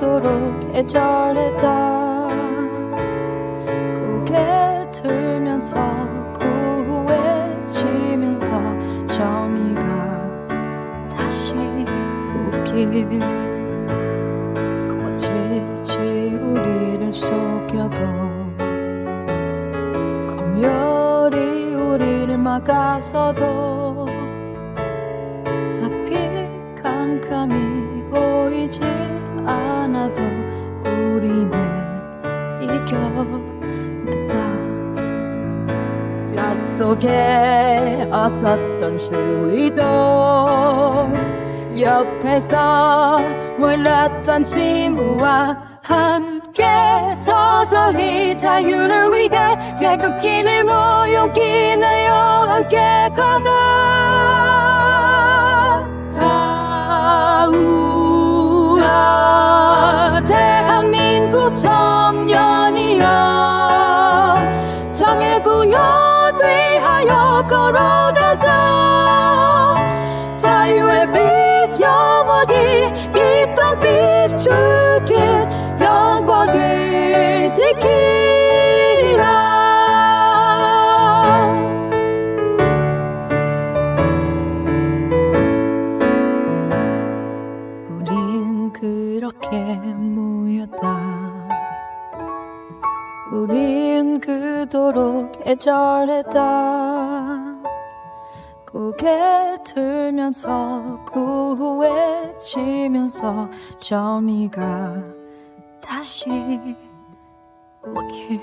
그토록 애절했다. 고개를 들면서 구해지면서 점이가 다시 오길 거칠지 우리를 속여도. 검열이 우리를 막아서도. 앞이 캄캄이 보 이겨냈다. 뼛속에 어섰던 추위도 옆에서 몰랐던 친구와 함께 서서히 자유를 위해 태극기를 모욕이 나열게 가자 싸 걸어가자. 자유의 빛 영원히 이 땅 비추길 영광을 지키라. 우린 그렇게 모였다 우린 그도록 애절했다. 고개 들면서 구해지면서 점이가 다시 오길.